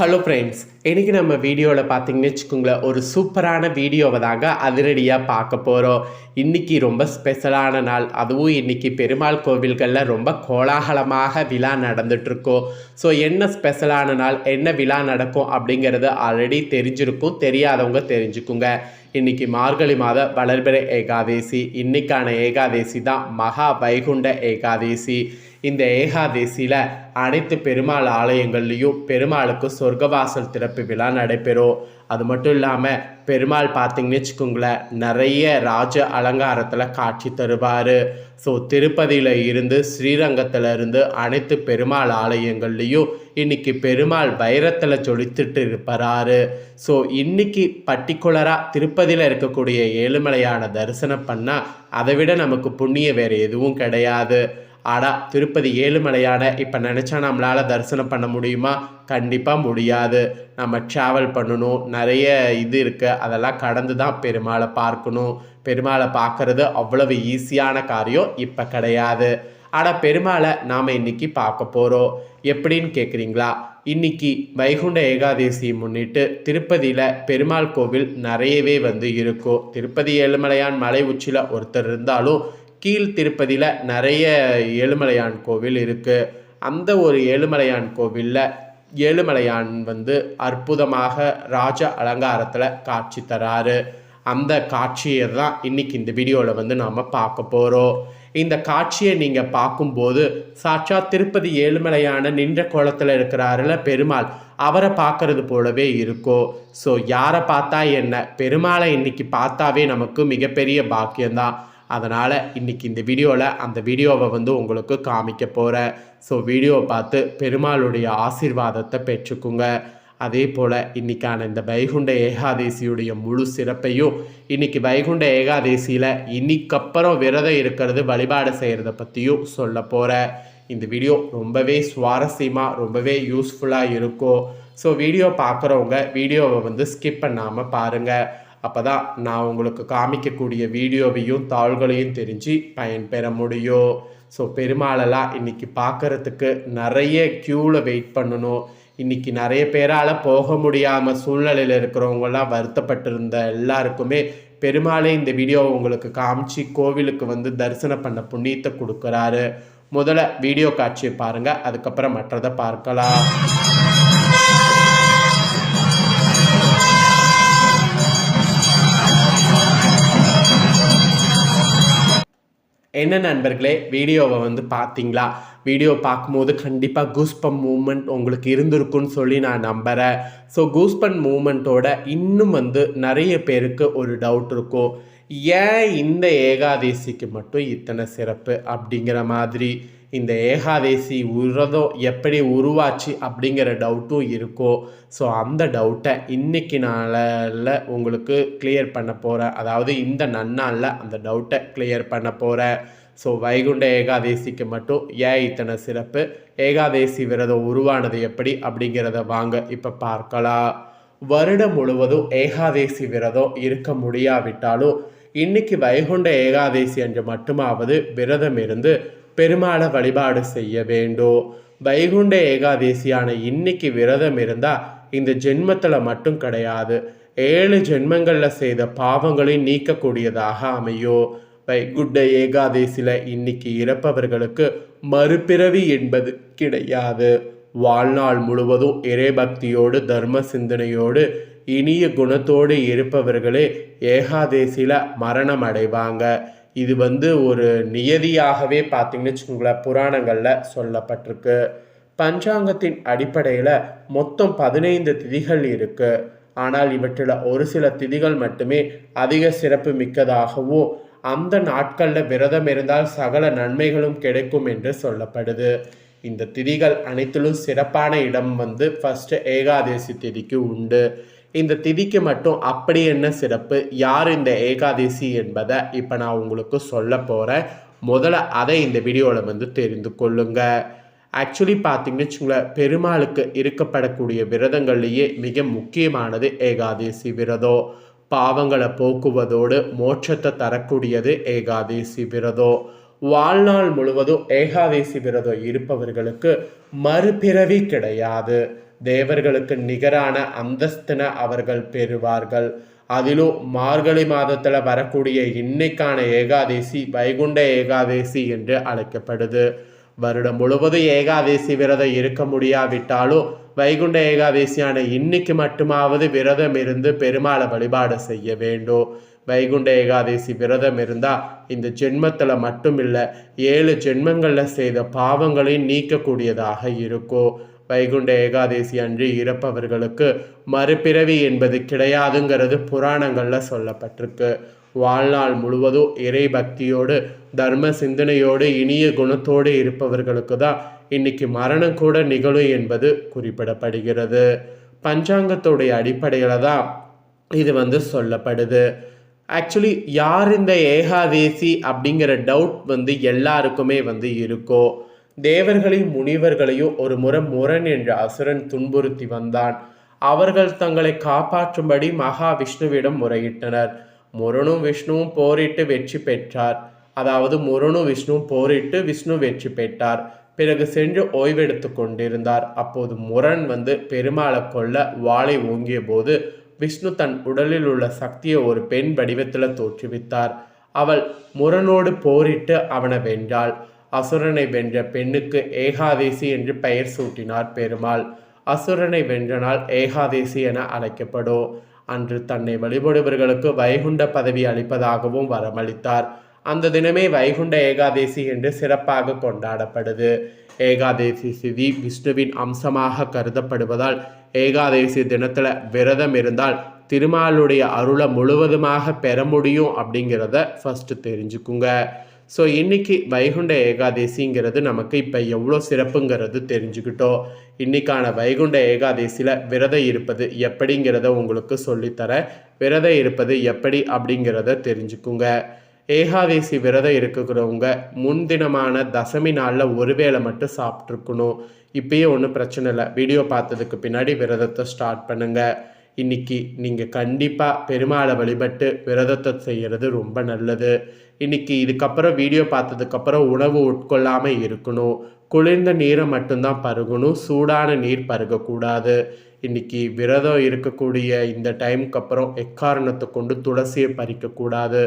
Hello friends இன்றைக்கி நம்ம வீடியோவில் பார்த்தீங்கன்னு வச்சுக்கோங்களேன் ஒரு சூப்பரான வீடியோவை தாங்க அதிரடியாக பார்க்க போகிறோம் இன்றைக்கி ரொம்ப ஸ்பெஷலான நாள். அதுவும் இன்றைக்கி பெருமாள் கோவில்களில் ரொம்ப கோலாகலமாக விழா நடந்துகிட்ருக்கோம் ஸோ என்ன ஸ்பெஷலான நாள் என்ன விழா நடக்கும் அப்படிங்கிறது ஆல்ரெடி தெரிஞ்சிருக்கும். தெரியாதவங்க தெரிஞ்சுக்குங்க. இன்னைக்கு மார்கழி மாத வளர்பிற ஏகாதேசி. இன்றைக்கான ஏகாதேசி தான் மகா வைகுண்ட ஏகாதேசி. இந்த ஏகாதேசியில் அனைத்து பெருமாள் ஆலயங்கள்லேயும் பெருமாளுக்கு சொர்க்கவாசல் திறப்பு விழா நடைபெறும். அது மட்டும் இல்லாமல் பெருமாள் பார்த்திங்கன்னு வச்சுக்கோங்களேன் நிறைய ராஜ அலங்காரத்தில் காட்சி தருவார். ஸோ திருப்பதியில் இருந்து ஸ்ரீரங்கத்தில் இருந்து அனைத்து பெருமாள் ஆலயங்கள்லேயும் இன்றைக்கி பெருமாள் வைரத்தில் ஜொலித்துட்டு இருப்பாரு ஸோ இன்றைக்கி பர்டிகுலராக திருப்பதியில் இருக்கக்கூடிய ஏழுமலையான தரிசனம் பண்ணால் அதை விட நமக்கு புண்ணியம் வேறு எதுவும் கிடையாது. ஆடா திருப்பதி ஏழுமலையான இப்போ நினச்சா நம்மளால் தரிசனம் பண்ண முடியுமா? கண்டிப்பாக முடியாது. நம்ம ட்ராவல் பண்ணணும். நிறைய இது இருக்குது அதெல்லாம் கடந்து தான் பெருமாளை பார்க்கணும். பெருமாளை பார்க்குறது அவ்வளவு ஈஸியான காரியம் இப்போ கிடையாது. ஆனால் பெருமாளை நாம் இன்றைக்கி பார்க்க போகிறோம் எப்படின்னு கேட்குறீங்களா இன்னைக்கு வைகுண்ட ஏகாதசியை முன்னிட்டு திருப்பதியில் பெருமாள் கோவில் நிறையவே வந்து இருக்கும். திருப்பதி ஏழுமலையான் மலை உச்சியில் ஒருத்தர் இருந்தாலும் கீழ் திருப்பதியில் நிறைய ஏழுமலையான் கோவில் இருக்குது அந்த ஒரு ஏழுமலையான் கோவிலில் ஏழுமலையான் வந்து அற்புதமாக ராஜ அலங்காரத்தில் காட்சி தராரு. அந்த காட்சியை தான் இன்றைக்கி இந்த வீடியோவில் வந்து நாம் பார்க்க போகிறோம் இந்த காட்சியை நீங்கள் பார்க்கும்போது சாட்சாத் திருப்பதி ஏழுமலையான நின்ற கோலத்தில் இருக்கிறாருல பெருமாள் அவரை பார்க்கறது போலவே இருக்கும் ஸோ யாரை பார்த்தா என்ன? பெருமாளை இன்னைக்கு பார்த்தாவே நமக்கு மிகப்பெரிய பாக்கியம்தான். அதனால் இன்றைக்கி இந்த வீடியோவில் அந்த வீடியோவை வந்து உங்களுக்கு காமிக்க போகிறேன் ஸோ வீடியோவை பார்த்து பெருமாளுடைய ஆசீர்வாதத்தை பெற்றுக்குங்க. அதே போல் இன்றைக்கான இந்த வைகுண்ட ஏகாதேசியுடைய முழு சிறப்பையும் இன்றைக்கி வைகுண்ட ஏகாதேசியில் இன்னைக்கப்புறம் விரதம் இருக்கிறது வழிபாடு செய்கிறத பற்றியும் சொல்ல போகிறேன் இந்த வீடியோ ரொம்பவே சுவாரஸ்யமாக ரொம்பவே யூஸ்ஃபுல்லாக இருக்கும். ஸோ வீடியோ பார்க்குறவங்க வீடியோவை வந்து ஸ்கிப் பண்ணாமல் பாருங்கள் அப்போ தான் நான் உங்களுக்கு காமிக்கக்கூடிய வீடியோவையும் தாள்களையும் தெரிஞ்சு பயன்பெற முடியும். ஸோ பெருமாளெல்லாம் இன்றைக்கி பார்க்குறதுக்கு நிறைய க்யூவில் வெயிட் பண்ணணும். இன்றைக்கி நிறைய பேரால் போக முடியாமல் சூழ்நிலையில் இருக்கிறவங்களாம் வருத்தப்பட்டிருந்த எல்லாருக்குமே பெருமாளே இந்த வீடியோவை உங்களுக்கு காமிச்சு கோவிலுக்கு வந்து தரிசனம் பண்ண புண்ணியத்தை கொடுக்குறாரு. முதல்ல வீடியோ காட்சியை பாருங்கள் அதுக்கப்புறம் மற்றதை பார்க்கலாம். என்ன நண்பர்களே வீடியோவை வந்து பார்த்தீங்களா? வீடியோ பார்க்கும்போது கண்டிப்பாக கூஸ்பம் மூமெண்ட் உங்களுக்கு இருந்திருக்குன்னு சொல்லி நான் நம்புகிறேன் ஸோ கூஸ்பன் மூமெண்ட்டோட இன்னும் வந்து நிறைய பேருக்கு ஒரு டவுட் இருக்கும். ஏன் இந்த ஏகாதேசிக்கு மட்டும் இத்தனை சிறப்பு அப்படிங்கிற மாதிரி இந்த ஏகாதேசி விரதம் எப்படி உருவாச்சு அப்படிங்கிற டவுட்டும் இருக்கோ. ஸோ அந்த டவுட்டை இன்றைக்கி நாளில் உங்களுக்கு கிளியர் பண்ண போகிறேன் அதாவது இந்த நன்னாளில் அந்த டவுட்டை கிளியர் பண்ண போகிறேன் ஸோ வைகுண்ட ஏகாதேசிக்கு மட்டும் ஏன் இத்தனை சிறப்பு? ஏகாதேசி விரதம் உருவானது எப்படி அப்படிங்கிறத வாங்க இப்போ பார்க்கலாம். வருடம் முழுவதும் ஏகாதேசி விரதம் இருக்க முடியாவிட்டாலும் இன்னைக்கு வைகுண்ட ஏகாதேசி என்று மட்டுமாவது விரதம் இருந்து பெருமாளை வழிபாடு செய்ய வேண்டும் வைகுண்ட ஏகாதேசியான இன்னைக்கு விரதம் இருந்தால் இந்த ஜென்மத்தில் மட்டும் கிடையாது. ஏழு ஜென்மங்களில் செய்த பாவங்களை நீக்கக்கூடியதாக அமையும் வைகுண்ட ஏகாதேசியில் இன்னைக்கு இறப்பவர்களுக்கு மறுபிறவி என்பது கிடையாது. வாழ்நாள் முழுவதும் இறைபக்தியோடு தர்ம சிந்தனையோடு இனிய குணத்தோடு இருப்பவர்களே ஏகாதேசியில் மரணம் அடைவாங்க. இது வந்து ஒரு நியதியாகவே பார்த்தீங்கன்னு வச்சுக்கோங்களேன் புராணங்களில் சொல்லப்பட்டிருக்கு. பஞ்சாங்கத்தின் அடிப்படையில் மொத்தம் பதினைந்து திதிகள் இருக்குது ஆனால் இவற்றில் ஒரு சில திதிகள் மட்டுமே அதிக சிறப்பு மிக்கதாகவும் அந்த நாட்களில் விரதம் இருந்தால் சகல நன்மைகளும் கிடைக்கும் என்று சொல்லப்படுது. இந்த திதிகள் அனைத்திலும் சிறப்பான இடம் வந்து ஃபஸ்ட்டு ஏகாதேசி திதிக்கு உண்டு. இந்த திதிக்கு மட்டும் அப்படி என்ன சிறப்பு? யார் இந்த ஏகாதசி என்பதை இப்போ நான் உங்களுக்கு சொல்ல போகிறேன் முதல்ல அதை இந்த வீடியோவில் வந்து தெரிந்து கொள்ளுங்க. ஆக்சுவலி பார்த்தீங்கன்னு வச்சுங்களேன் பெருமாளுக்கு இருக்கப்படக்கூடிய விரதங்கள்லேயே மிக முக்கியமானது ஏகாதசி விரதம். பாவங்களை போக்குவதோடு மோட்சத்தை தரக்கூடியது ஏகாதசி விரதம். வாழ்நாள் முழுவதும் ஏகாதசி விரதம் இருப்பவர்களுக்கு மறுபிறவி கிடையாது. தேவர்களுக்கு நிகரான அந்தஸ்தினை அவர்கள் பெறுவார்கள். அதிலும் மார்கழி மாதத்தில் வரக்கூடிய இன்னைக்கான ஏகாதேசி வைகுண்ட ஏகாதேசி என்று அழைக்கப்படுது. வருடம் முழுவதும் ஏகாதேசி விரதம் இருக்க முடியாவிட்டாலும் வைகுண்ட ஏகாதேசியான இன்னைக்கு மட்டுமாவது விரதம் இருந்து பெருமாளை வழிபாடு செய்ய வேண்டும். வைகுண்ட ஏகாதேசி விரதம் இருந்தால் இந்த ஜென்மத்தில் மட்டும் இல்லை ஏழு ஜென்மங்களில் செய்த பாவங்களையும் நீக்கக்கூடியதாக இருக்கும். வைகுண்ட ஏகாதேசி அன்று இறப்பவர்களுக்கு மறுபிறவி என்பது கிடையாதுங்கிறது புராணங்களில் சொல்லப்பட்டிருக்கு. வாழ்நாள் முழுவதும் இறை பக்தியோடு தர்ம சிந்தனையோடு இனிய குணத்தோடு இருப்பவர்களுக்கு தான் இன்னைக்கு மரணம் கூட நிகழும் என்பது குறிப்பிடப்படுகிறது. பஞ்சாங்கத்தோடைய அடிப்படையில் தான் இது வந்து சொல்லப்படுது. ஆக்சுவலி யார் இந்த ஏகாதேசி அப்படிங்கிற டவுட் வந்து எல்லாருக்குமே வந்து இருக்கோ? தேவர்களையும் முனிவர்களையும் ஒரு முறை முரண் என்ற அசுரன் துன்புறுத்தி வந்தான். அவர்கள் தங்களை காப்பாற்றும்படி மகாவிஷ்ணுவிடம் முறையிட்டனர். முரணும் விஷ்ணுவும் போரிட்டு வெற்றி பெற்றார். அதாவது முரணும் விஷ்ணுவும் போரிட்டு விஷ்ணு வெற்றி பெற்றார். பிறகு சென்று ஓய்வெடுத்து கொண்டிருந்தார். அப்போது முரண் வந்து பெருமாளை கொல்ல வாளை ஓங்கிய போது விஷ்ணு தன் உடலில் உள்ள சக்தியை ஒரு பெண் வடிவத்தில் தோற்றுவித்தார். அவள் முரனோடு போரிட்டு அவனை வென்றாள். அசுரனை வென்ற பெண்ணுக்கு ஏகாதேசி என்று பெயர் சூட்டினார் பெருமாள். அசுரனை வென்ற நாள் ஏகாதேசி என அழைக்கப்படும். அன்று தன்னை வழிபடுபவர்களுக்கு வைகுண்ட பதவி அளிப்பதாகவும் வரமளித்தார். அந்த தினமே வைகுண்ட ஏகாதேசி என்று சிறப்பாக கொண்டாடப்படுது. ஏகாதேசி சிதி விஷ்ணுவின் அம்சமாக கருதப்படுவதால் ஏகாதேசி தினத்தில் விரதம் இருந்தால் திருமாலுடைய அருளை முழுவதுமாக பெற முடியும் அப்படிங்கிறத ஃபஸ்ட்டு தெரிஞ்சுக்குங்க. ஸோ இன்னைக்கு வைகுண்ட ஏகாதேசிங்கிறது நமக்கு இப்போ எவ்வளோ சிறப்புங்கிறது தெரிஞ்சுக்கிட்டோம் இன்னைக்கான வைகுண்ட ஏகாதேசியில் விரதம் இருப்பது எப்படிங்கிறத உங்களுக்கு சொல்லித்தரேன் விரதம் இருப்பது எப்படி அப்படிங்கிறத தெரிஞ்சுக்குங்க. ஏகாதேசி விரதம் இருக்கிறவங்க முன்தினமான தசமி நாளில் ஒரு வேளை மட்டும் சாப்பிட்ருக்கணும் இப்பயே ஒன்றும் பிரச்சனை இல்லை. வீடியோ பார்த்ததுக்கு பின்னாடி விரதத்தை ஸ்டார்ட் பண்ணுங்கள் இன்னைக்கு நீங்கள் கண்டிப்பாக பெருமாளை வழிபட்டு விரதத்தை செய்கிறது ரொம்ப நல்லது. இன்னைக்கு இதுக்கப்புறம் வீடியோ பார்த்ததுக்கப்புறம் உணவு உட்கொள்ளாமல் இருக்கணும். குளிர்ந்த நீரை மட்டும்தான் பருகணும் சூடான நீர் பருகக்கூடாது. இன்னைக்கு விரதம் இருக்கக்கூடிய இந்த டைமுக்கு அப்புறம் எக்காரணத்தை கொண்டு துளசியை பறிக்கக்கூடாது.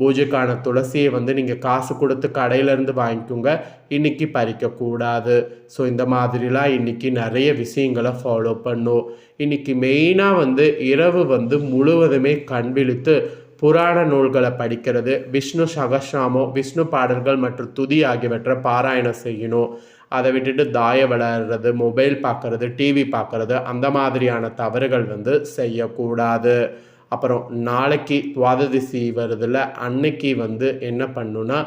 பூஜைக்கான துளசியை வந்து நீங்கள் காசு கொடுத்து கடையிலேருந்து வாங்கிக்கோங்க இன்னைக்கு பறிக்கக்கூடாது. ஸோ இந்த மாதிரிலாம் இன்னைக்கு நிறைய விஷயங்களை ஃபாலோ பண்ணும். இன்னைக்கு மெயினாக வந்து இரவு வந்து முழுவதுமே கண் விழித்து புராண நூல்களை படிக்கிறது விஷ்ணு சகசிராமம் விஷ்ணு பாடல்கள் மற்றும் துதி ஆகியவற்றை பாராயணம் செய்யணும். அதை விட்டுட்டு தாய விளையாடுறது மொபைல் பார்க்குறது டிவி பார்க்குறது அந்த மாதிரியான தவறுகள் வந்து செய்யக்கூடாது. அப்புறம் நாளைக்கு துவாததிசி வருதுல அன்னைக்கு வந்து என்ன பண்ணுன்னா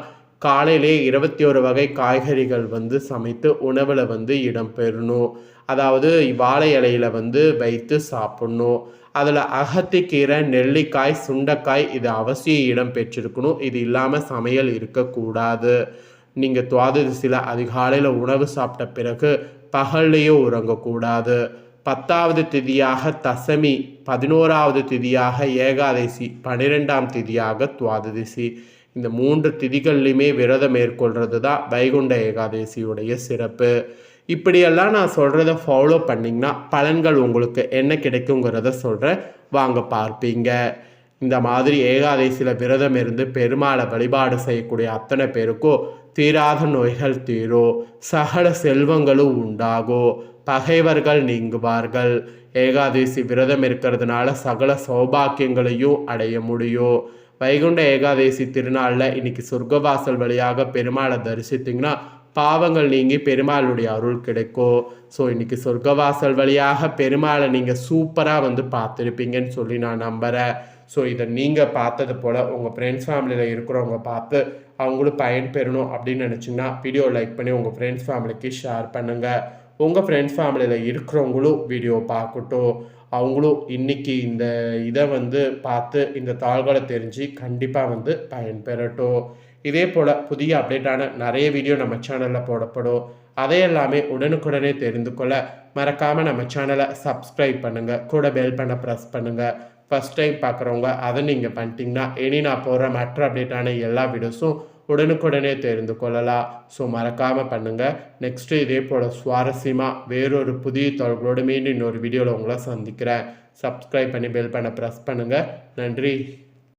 காலையிலே இருபத்தி ஒரு வகை காய்கறிகள் வந்து சமைத்து உணவில் வந்து இடம்பெறணும் அதாவது வாழை இலையில வந்து வைத்து சாப்பிட்ணும். அதில் அகத்திக்கீரை நெல்லிக்காய் சுண்டைக்காய் இது அவசியம் இடம் பெற்றிருக்கணும். இது இல்லாமல் சமையல் இருக்கக்கூடாது. நீங்கள் துவாதசியில் அதிகாலையில் உணவு சாப்பிட்ட பிறகு பகல்லையோ உறங்கக்கூடாது. பத்தாவது திதியாக தசமி பதினோராவது திதியாக ஏகாதசி பன்னிரெண்டாம் திதியாக துவாதசி. இந்த மூன்று திதிகள்லையுமே விரதம் மேற்கொள்கிறது தான் வைகுண்ட ஏகாதசியுடைய சிறப்பு. இப்படியெல்லாம் நான் சொல்கிறத ஃபாலோ பண்ணிங்கன்னா பலன்கள் உங்களுக்கு என்ன கிடைக்குங்கிறத சொல்கிறேன் வாங்க பார்ப்பீங்க. இந்த மாதிரி ஏகாதசியில் விரதம் இருந்து பெருமாளை வழிபாடு செய்யக்கூடிய அத்தனை பேருக்கும் தீராத நோய்கள் தீரும். சகல செல்வங்களும் உண்டாகும் பகைவர்கள் நீங்குவார்கள். ஏகாதசி விரதம் இருக்கிறதுனால சகல சௌபாக்கியங்களையும் அடைய முடியும். வைகுண்ட ஏகாதசி திருநாளில் இன்னைக்கு சொர்க்கவாசல் வழியாக பெருமாளை தரிசித்திங்கன்னா பாவங்கள் நீங்கி பெருமாளுடைய அருள் கிடைக்கும். ஸோ இன்னைக்கு சொர்க்கவாசல் வழியாக பெருமாளை நீங்கள் சூப்பராக வந்து பார்த்துருப்பீங்கன்னு சொல்லி நான் நம்புகிறேன் ஸோ இதை நீங்கள் பார்த்தது போல் உங்கள் ஃப்ரெண்ட்ஸ் ஃபேமிலியில் இருக்கிறவங்க பார்த்து அவங்களும் பயன்பெறணும் அப்படின்னு நினச்சிங்கன்னா வீடியோ லைக் பண்ணி உங்கள் ஃப்ரெண்ட்ஸ் ஃபேமிலிக்கு ஷேர் பண்ணுங்கள் உங்கள் ஃப்ரெண்ட்ஸ் ஃபேமிலியில் இருக்கிறவங்களும் வீடியோ பார்க்கட்டும் அவங்களும் இன்றைக்கி இந்த இதை வந்து பார்த்து இந்த தாள்களை தெரிஞ்சு கண்டிப்பாக வந்து பயன்பெறட்டும். இதே போல் புதிய அப்டேட்டான நிறைய வீடியோ நம்ம சேனலில் போடப்படும். அதை எல்லாமே உடனுக்குடனே தெரிந்து கொள்ள மறக்காமல் நம்ம சேனலை சப்ஸ்கிரைப் பண்ணுங்கள் கூட பெல் பண்ண ப்ரெஸ் பண்ணுங்கள் ஃபஸ்ட் டைம் பார்க்குறவங்க அதை நீங்கள் பண்ணிட்டீங்கன்னா இனி நான் போடுற மற்ற அப்டேட்டான எல்லா வீடியோஸும் உடனுக்குடனே தெரிந்து கொள்ளலாம். ஸோ மறக்காமல் பண்ணுங்கள் நெக்ஸ்ட்டு இதே போல் சுவாரஸ்யமாக வேறொரு புதிய தொழில்களோடு மீண்டும் இன்னொரு வீடியோவில் உங்களை சந்திக்கிறேன். சப்ஸ்கிரைப் பண்ணி பெல் பண்ண ப்ரெஸ் பண்ணுங்கள் நன்றி.